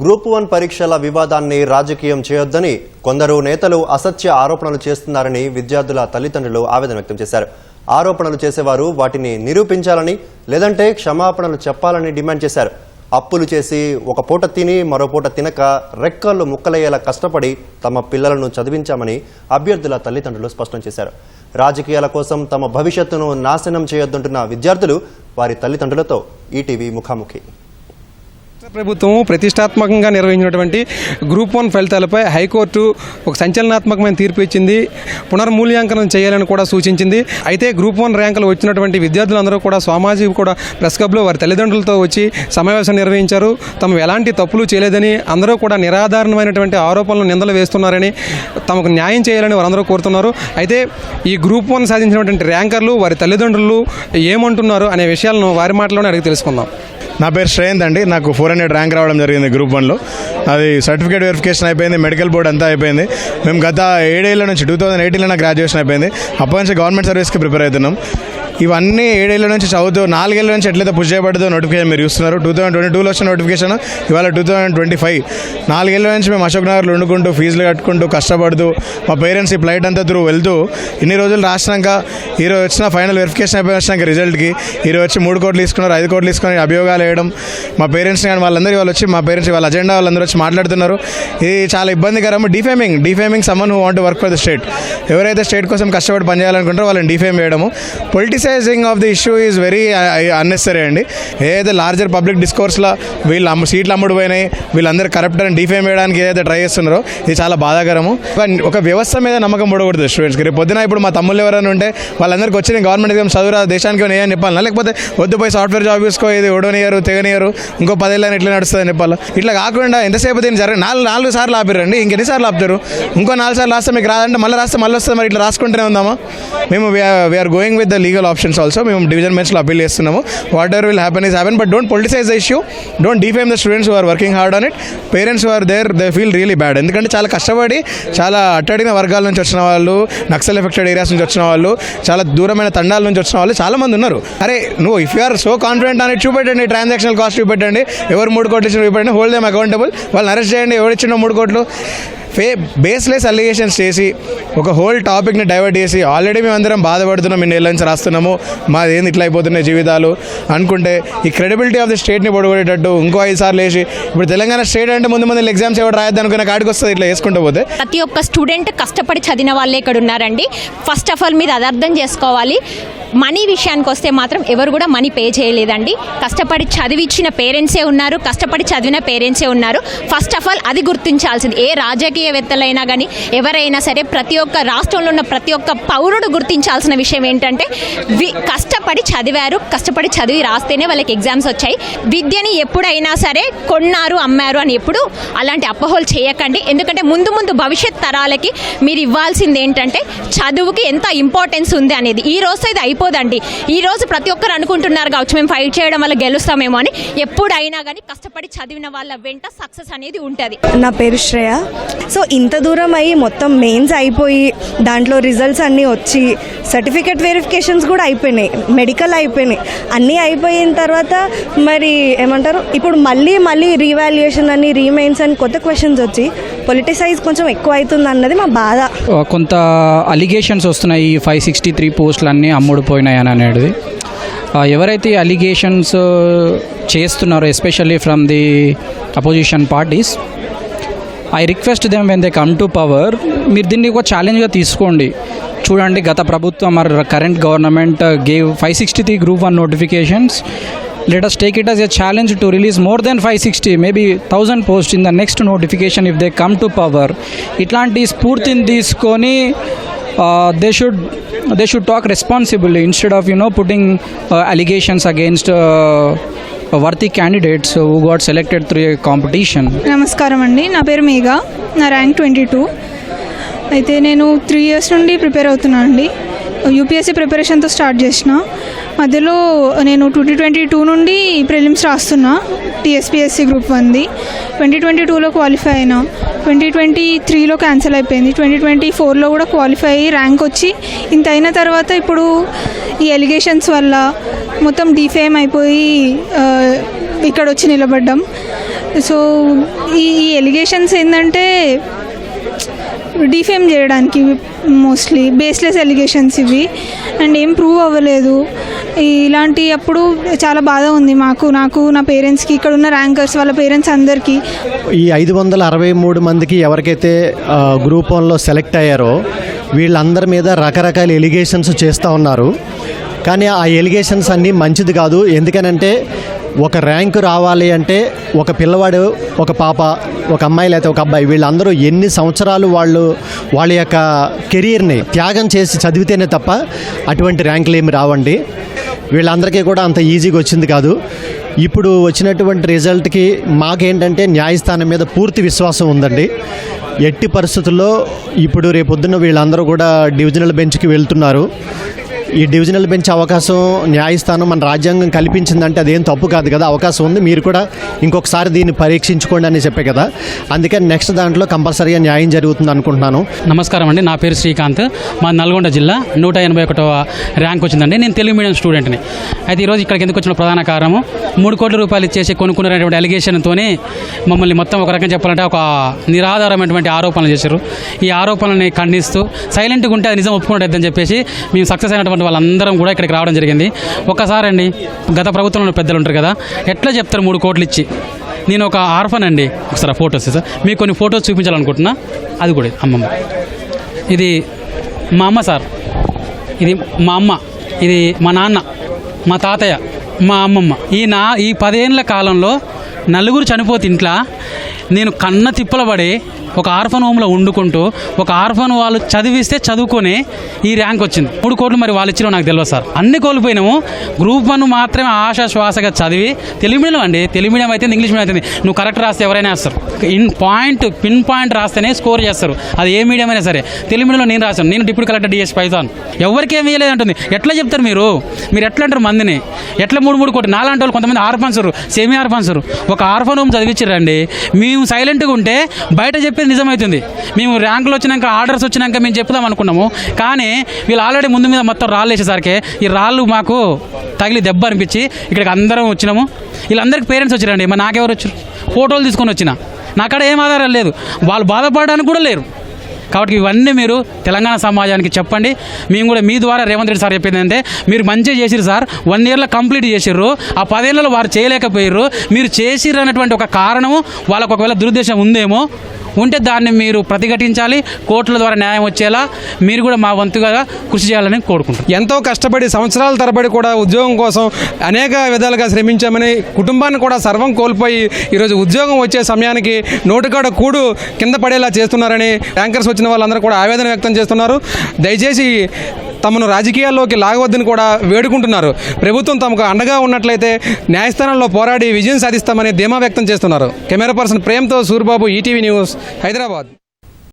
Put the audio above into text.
Group one పరీక్షల వివాదాన్ని రాజకీయం చేయొద్దని కొందరు నేతలు అసత్య ఆరోపణలు చేస్తున్నారని విద్యార్థుల తల్లిదండ్రులు ఆవేదన వ్యక్తం చేశారు. ఆరోపణలు చేసేవారు వాటిని నిరూపించాలని లేదంటే క్షమాపణలు చెప్పాలని డిమాండ్ చేశారు. అప్పులు చేసి ఒక పూట తిని మరో పూట తినక రెక్కలు ముక్కలయ్యేలా కష్టపడి తమ పిల్లలను చదివించామని అభ్యర్థుల తల్లిదండ్రులు స్పష్టం చేశారు. రాజకీయాల కోసం తమ భవిష్యత్తును నాశనం చేయొద్దంటున్న విద్యార్థులు వారి తల్లిదండ్రులతో ఈటీవీ ముఖాముఖి. ప్రభుత్వం ప్రతిష్టాత్మకంగా నిర్వహించినటువంటి గ్రూప్ వన్ ఫలితాలపై హైకోర్టు ఒక సంచలనాత్మకమైన తీర్పు ఇచ్చింది. పునర్మూల్యాంకనం చేయాలని కూడా సూచించింది. అయితే గ్రూప్ వన్ ర్యాంకులు వచ్చినటువంటి విద్యార్థులందరూ కూడా సామాజిక కూడా ప్రెస్ క్లబ్లో వారి తల్లిదండ్రులతో వచ్చి సమావేశం నిర్వహించారు. తమ ఎలాంటి తప్పులు చేయలేదని అందరూ కూడా నిరాధారణమైనటువంటి ఆరోపణలు నిందలు వేస్తున్నారని తమకు న్యాయం చేయాలని వారందరూ కోరుతున్నారు. అయితే ఈ గ్రూప్ వన్ సాధించినటువంటి ర్యాంకర్లు వారి తల్లిదండ్రులు ఏమంటున్నారు అనే విషయాలను వారి మాటలోనే అడిగి తెలుసుకుందాం. నా పేరు శ్రేయంత్ అండి. నాకు ఫోర్ హండ్రెడ్ ర్యాంక్ రావడం జరిగింది గ్రూప్ వన్లో. అది సర్టిఫికేట్ వెరిఫికేషన్ అయిపోయింది మెడికల్ బోర్డ్ అంతా అయిపోయింది. మేము గత ఏడేళ్ళ నుంచి టూ థౌసండ్ ఎయిటీన్లో నా గ్రాడ్యుయేషన్ అయిపోయింది. అప్పటి నుంచి గవర్నమెంట్ సర్వీస్కి ప్రిపేర్ అవుతున్నాం. ఇవన్నీ ఏడేళ్ళ నుంచి చదువుతూ నాలుగేళ్ళ నుంచి ఎట్లయితే పుష్ చేయబడ్డదో నోటిఫికేషన్ మీరు చూస్తున్నారు. టూ థౌసండ్ ట్వంటీ టూలో వచ్చిన నోటిఫికేషన్ ఇవాళ టూ థౌసండ్ ట్వంటీ ఫైవ్ నాలుగేళ్ళ నుంచి మేము అశోక్ నగర్లో వండుకుంటూ ఫీజులు కట్టుకుంటూ కష్టపడుతూ మా పేరెంట్స్ ఈ ఫ్లైట్ అంతా త్రూ వెళ్తూ ఇన్ని రోజులు రాసినాక ఈరోజు వచ్చిన ఫైనల్ వెరిఫికేషన్ అయిపోయి వచ్చినాక రిజల్ట్కి ఈరోజు వచ్చి మూడు కోట్లు తీసుకున్నారు ఐదు కోట్లు తీసుకొని అభియోగాలు వేయడం. మా పేరెంట్స్ కానీ వాళ్ళందరూ వాళ్ళు వచ్చి మా పేరెంట్స్ వాళ్ళ అజెండా వాళ్ళందరూ వచ్చి మాట్లాడుతున్నారు. ఇది చాలా ఇబ్బందికరం defaming defaming someone who want work for the state ఎవరైతే స్టేట్ కోసం కష్టపడి పనిచేయాలనుకుంటారో వాళ్ళని డిఫేమ్ చేయడము. Politicising of the issue is very unnecessary అండి. ఏదైతే లార్జర్ పబ్లిక్ డిస్కోర్స్లో వీళ్ళు అమ్ము సీట్లు అమ్ముడుపోయినాయి వీళ్ళందరూ కరప్ట్ అని డిఫేమ్ చేయడానికి ఏదైతే ట్రై చేస్తున్నారో ఇది చాలా బాధాకరము. ఒక- వ్యవస్థ మీద నమ్మకం పడకూడదు స్టూడెంట్స్కి రేపు పొద్దున ఇప్పుడు మా తమ్ముళ్ళు ఎవరైనా ఉంటే వాళ్ళందరికీ వచ్చి నేను గవర్నమెంట్ ఎగ్జామ్ చదువురా దేశానికి ఏమైనా ఏమని చెప్పాలన్నా లేకపోతే వద్దు పోయి సాఫ్ట్వేర్ జాబ్ చూసుకో ఇది ఓడోనియరు తెగనియరు ఇంకో పదేళ్ళని ఇట్లా నడుస్తుంది చెప్పాలి? ఇట్లా కాకుండా ఎంతసేపు దీన్ని జరగ నాలుగు నాలుగు సార్లు ఆపిరండి ఇంకెన్నిసార్లు ఆపుతారు? ఇంకో నాలుగు సార్లు రాస్తే మీకు రాదంటే మళ్ళీ రాస్తే మళ్ళీ వస్తుంది మరి ఇట్లా రాసుకుంటూనే ఉందామా? మేము we are going with the legal options also మేము డివిజన్ బెంచ్లో అప్పీల్ చేస్తున్నాము. Whatever will happen is happen but don't politicise the issue don't defame the students are working hard on it parents are there they feel really bad ఎందుకంటే చాలా కష్టపడి చాలా అట్టడిన వర్గాల నుంచి వచ్చిన వాళ్ళు నక్సల్ ఎఫెక్టెడ్ ఏరియాస్ నుంచి వచ్చిన వాళ్ళు చాలా దూరమైన తండాల నుంచి వచ్చిన వాళ్ళు చాలా మంది ఉన్నారు. అరే నువ్వు if you are so confident అని చూపెట్టండి. ట్రాన్సాక్షనల్ కాస్ట్ చూపెట్టండి. ఎవరు మూడు కోట్లు ఇచ్చిన చూపెట్టండి. హోల్డ్ దేమ్ అకౌంటబుల్ వాళ్ళని అరెస్ట్ చేయండి. ఎవరు ఇచ్చిన మూడు కోట్లు. ఫే బేస్లెస్ అలిగేషన్స్ చేసి ఒక హోల్ టాపిక్ని డైవర్ట్ చేసి ఆల్రెడీ మేము అందరం బాధపడుతున్నాం ఇన్ని ఏళ్ళ నుంచి రాస్తున్నాము మాది ఏంది ఇట్లా అయిపోతున్నాయి జీవితాలు అనుకుంటే ఈ క్రెడిబిలిటీ ఆఫ్ ది స్టేట్ని పొడగొడేటట్టు ఇంకో ఐదు సార్లు వేసి ఇప్పుడు తెలంగాణ స్టేట్ అంటే ముందు ముందు ఎగ్జామ్స్ ఎవరు రాయద్దు అనుకున్న కాడికి వస్తుంది ఇట్లా వేసుకుంటూ పోతే. ప్రతి ఒక్క స్టూడెంట్ కష్టపడి చదివిన వాళ్ళే ఇక్కడ ఉన్నారండి. ఫస్ట్ ఆఫ్ ఆల్ మీరు అది అర్థం చేసుకోవాలి. మనీ విషయానికి వస్తే మాత్రం ఎవరు కూడా మనీ పే చేయలేదండి. కష్టపడి చదివిచ్చిన పేరెంట్సే ఉన్నారు కష్టపడి చదివిన పేరెంట్సే ఉన్నారు. ఫస్ట్ ఆఫ్ ఆల్ అది గుర్తించాల్సింది. ఏ రాజకీయవేత్తలైనా కానీ ఎవరైనా సరే ప్రతి ఒక్క రాష్ట్రంలో ఉన్న ప్రతి ఒక్క పౌరుడు గుర్తించాల్సిన విషయం ఏంటంటే వి కష్టపడి చదివారు కష్టపడి చదివి రాస్తేనే వాళ్ళకి ఎగ్జామ్స్ వచ్చాయి. విద్యని ఎప్పుడైనా సరే కొన్నారు అమ్మారు అని ఎప్పుడు అలాంటి అపోహలు చేయకండి. ఎందుకంటే ముందు ముందు భవిష్యత్ తరాలకి మీరు ఇవ్వాల్సింది ఏంటంటే చదువుకి ఎంత ఇంపార్టెన్స్ ఉంది అనేది. ఈ రోజు ఇది అయిపోదండి. ఈ రోజు ప్రతి ఒక్కరు అనుకుంటున్నారు కావచ్చు మేము ఫైట్ చేయడం వల్ల గెలుస్తామేమో అని. ఎప్పుడైనా కానీ కష్టపడి చదివిన వాళ్ళ వెంట సక్సెస్ అనేది ఉంటుంది. నా పేరు శ్రేయ. సో ఇంత దూరం అయ్యి మొత్తం మెయిన్స్ అయిపోయి దాంట్లో రిజల్ట్స్ అన్నీ వచ్చి సర్టిఫికేట్ వెరిఫికేషన్స్ కూడా అయిపోయినాయి. మెడికల్ అయిపోయినాయి. అన్నీ అయిపోయిన తర్వాత మరి ఏమంటారు? ఇప్పుడు మళ్ళీ మళ్ళీ రీవాల్యుయేషన్ అని రీమైన్స్ అని కొత్త క్వశ్చన్స్ వచ్చి పొలిటిసైజ్ కొంచెం ఎక్కువ అవుతుంది అన్నది మా బాధ. కొంత అలిగేషన్స్ వస్తున్నాయి. ఈ ఫైవ్ సిక్స్టీ త్రీ పోస్టులు అన్నీ అమ్ముడుపోయినాయి అని అనేది. ఎవరైతే అలిగేషన్స్ చేస్తున్నారో especially from the opposition parties I request them when they come to power మీరు దీన్ని ఒక ఛాలెంజ్గా తీసుకోండి. చూడండి గత ప్రభుత్వం మరి current government gave five sixty three group one notifications let us take it as a challenge to release more than 560 maybe 1000 posts in the next notification if they come to power. ఇట్లాంటి స్ఫూర్తిని తీసుకొని they should they should talk responsibly instead of you know putting allegations against worthy candidates who got selected through a competition నమస్కారం అండి. నా పేరు మేఘా. నా rank twenty two. అయితే నేను త్రీ ఇయర్స్ నుండి ప్రిపేర్ అవుతున్నా అండి యూపీఎస్సీ ప్రిపరేషన్తో స్టార్ట్ చేసిన. మధ్యలో నేను ట్వంటీ ట్వంటీ టూ నుండి ప్రిలిమ్స్ రాస్తున్నా. టీఎస్పీఎస్సీ గ్రూప్ వన్ది. ట్వంటీ ట్వంటీ టూలో క్వాలిఫై అయినా. ట్వంటీ ట్వంటీ త్రీలో క్యాన్సిల్ అయిపోయింది. ట్వంటీ ట్వంటీ ఫోర్లో కూడా క్వాలిఫై అయ్యి ర్యాంక్ వచ్చి ఇంత అయిన తర్వాత ఇప్పుడు ఈ ఎలిగేషన్స్ వల్ల మొత్తం డిఫేమ్ అయిపోయి ఇక్కడ వచ్చి నిలబడ్డాం. సో ఈ ఈ ఎలిగేషన్స్ ఏంటంటే డిఫేమ్ చేయడానికి మోస్ట్లీ బేస్లెస్ ఎలిగేషన్స్ ఇవి. అండ్ ఏం ప్రూవ్ అవ్వలేదు. ఇలాంటి అప్పుడు చాలా బాధ ఉంది మాకు. నాకు నా పేరెంట్స్కి ఇక్కడ ఉన్న ర్యాంకర్స్ వాళ్ళ పేరెంట్స్ అందరికీ. ఈ ఐదు వందల అరవై మూడు మందికి ఎవరికైతే గ్రూప్ వన్లో సెలెక్ట్ అయ్యారో వీళ్ళందరి మీద రకరకాల ఎలిగేషన్స్ చేస్తూ ఉన్నారు. కానీ ఆ ఎలిగేషన్స్ అన్నీ మంచిది కాదు. ఎందుకనంటే ఒక ర్యాంకు రావాలి అంటే ఒక పిల్లవాడు ఒక పాప ఒక అమ్మాయి లేకపోతే ఒక అబ్బాయి వీళ్ళందరూ ఎన్ని సంవత్సరాలు వాళ్ళు వాళ్ళ యొక్క కెరీర్ని త్యాగం చేసి చదివితేనే తప్ప అటువంటి ర్యాంకులు ఏమి రావండి. వీళ్ళందరికీ కూడా అంత ఈజీగా వచ్చింది కాదు. ఇప్పుడు వచ్చినటువంటి రిజల్ట్కి మాకేంటంటే న్యాయస్థానం మీద పూర్తి విశ్వాసం ఉందండి. ఎట్టి పరిస్థితుల్లో ఇప్పుడు రేపొద్దున వీళ్ళందరూ కూడా డివిజనల్ బెంచ్కి వెళ్తున్నారు. ఈ డివిజనల్ బెంచ్ అవకాశం న్యాయస్థానం మన రాజ్యాంగం కల్పించిందంటే అదేం తప్పు కాదు కదా అవకాశం ఉంది. మీరు కూడా ఇంకొకసారి దీన్ని పరీక్షించుకోండి అని చెప్పే కదా. అందుకని నెక్స్ట్ దాంట్లో కంపల్సరీగా న్యాయం జరుగుతుంది అనుకుంటున్నాను. నమస్కారం అండి. నా పేరు శ్రీకాంత్. మా నల్గొండ జిల్లా నూట ఎనభై ఒకటవ ర్యాంక్ వచ్చిందండి. నేను తెలుగు మీడియం స్టూడెంట్ని. అయితే ఈరోజు ఇక్కడికి ఎందుకు వచ్చిన ప్రధాన కారణము మూడు కోట్ల రూపాయలు ఇచ్చేసి కొనుక్కున్నటువంటి అలిగేషన్తోనే మమ్మల్ని మొత్తం ఒక రకం చెప్పాలంటే ఒక నిరాధారమైనటువంటి ఆరోపణలు చేశారు. ఈ ఆరోపణలని ఖండిస్తూ సైలెంట్గా ఉంటే అది నిజం ఒప్పుకున్నట్టయిద్దని చెప్పేసి మేము సక్సెస్ అయినటువంటి వాళ్ళందరం కూడా ఇక్కడికి రావడం జరిగింది. ఒక్కసారి అండి గత ప్రభుత్వంలో పెద్దలు ఉంటారు కదా ఎట్లా చెప్తారు మూడు కోట్లు ఇచ్చి? నేను ఒక ఆర్ఫన్ అండి ఒకసారి ఫొటోస్ సార్ మీకు కొన్ని ఫొటోస్ చూపించాలనుకుంటున్నా అది కూడా అమ్మమ్మ. ఇది మా అమ్మ సార్. ఇది మా అమ్మ ఇది మా నాన్న మా తాతయ్య మా అమ్మమ్మ. ఈ నా ఈ పదేళ్ళ కాలంలో నలుగురు చనిపోతే ఇంట్లో నేను కన్న తిప్పల పడి ఒక ఆర్ఫన్ హోమ్లో వండుకుంటూ ఒక ఆర్ఫన్ వాళ్ళు చదివిస్తే చదువుకొని ఈ ర్యాంక్ వచ్చింది. మూడు కోట్లు మరి వాళ్ళు ఇచ్చిన నాకు తెలియదు సార్. అన్ని కోల్పోయినాము. గ్రూప్ వన్ మాత్రమే ఆశ శ్వాసగా చదివి తెలుగు మీడియం అండి. తెలుగు మీడియం అయితే ఇంగ్లీష్ మీడియం అయితే నువ్వు కరెక్ట్ రాస్తే ఎవరైనా వేస్తారు. ఇన్ పాయింట్ పిన్ పాయింట్ రాస్తేనే స్కోర్ చేస్తారు. అది ఏ మీడియం అయినా సరే. తెలుగు మీడియంలో నేను రాశాను. నేను డిప్యూటీ కలెక్టర్ డిఎస్ పైతాను ఎవరికేం వేయలేదు అంటుంది. ఎట్లా చెప్తారు మీరు? మీరు ఎట్లా అంటారు మందిని? ఎట్లా మూడు మూడు కోటి నాలాంటి వాళ్ళు కొంతమంది ఆర్ఫన్సరు సెమీ ఆర్ఫన్సరు ఒక ఆర్ఫన్ హోమ్ చదివించారండి మేము సైలెంట్గా ఉంటే బయట చెప్పేది నిజమవుతుంది మేము ర్యాంకులు వచ్చినాక ఆర్డర్స్ వచ్చినాక మేము చెప్దాం అనుకున్నాము. కానీ వీళ్ళు ఆల్రెడీ ముందు మీద మొత్తం రాళ్ళు వేసేసరికి ఈ రాళ్ళు మాకు తగిలి దెబ్బ అనిపించి ఇక్కడికి అందరం వచ్చినాము. వీళ్ళందరికీ పేరెంట్స్ వచ్చారండి. మరి నాకెవరు వచ్చారు? ఫోటోలు తీసుకొని వచ్చిన. నాకాడ ఏం ఆధారాలు లేదు. వాళ్ళు బాధపడడానికి కూడా లేరు. కాబట్టి ఇవన్నీ మీరు తెలంగాణ సమాజానికి చెప్పండి. మేము కూడా మీ ద్వారా రేవంత్ రెడ్డి సార్ చెప్పింది అంటే మీరు మంచిగా చేసిరు సార్ వన్ ఇయర్లో కంప్లీట్ చేసిర్రు ఆ పదేళ్ళలో వారు చేయలేకపోయారు మీరు చేసిర్రు అన్నటువంటి ఒక కారణము వాళ్ళకు ఒకవేళ దురుద్దేశం ఉందేమో ఉంటే దాన్ని మీరు ప్రతిఘటించాలి. కోర్టుల ద్వారా న్యాయం వచ్చేలా మీరు కూడా మా వంతుగా కృషి చేయాలని కోరుకుంటున్నాను ఎంతో కష్టపడి సంవత్సరాల తరబడి కూడా ఉద్యోగం కోసం అనేక విధాలుగా శ్రమించామని కుటుంబాన్ని కూడా సర్వం కోల్పోయి ఈరోజు ఉద్యోగం వచ్చే సమయానికి నోటికాడ కూడు కింద పడేలా చేస్తున్నారని ట్యాంకర్స్ వచ్చిన వాళ్ళందరూ కూడా ఆవేదన వ్యక్తం చేస్తున్నారు. దయచేసి తమను రాజకీయాల్లోకి లాగవద్దని కూడా వేడుకుంటున్నారు. ప్రభుత్వం తమకు అండగా ఉన్నట్లయితే న్యాయస్థానంలో పోరాడి విజయం సాధిస్తామని ధీమా వ్యక్తం చేస్తున్నారు. కెమెరా పర్సన్ ప్రేమ్తో సూర్బాబు ఈటీవీ న్యూస్ హైదరాబాద్.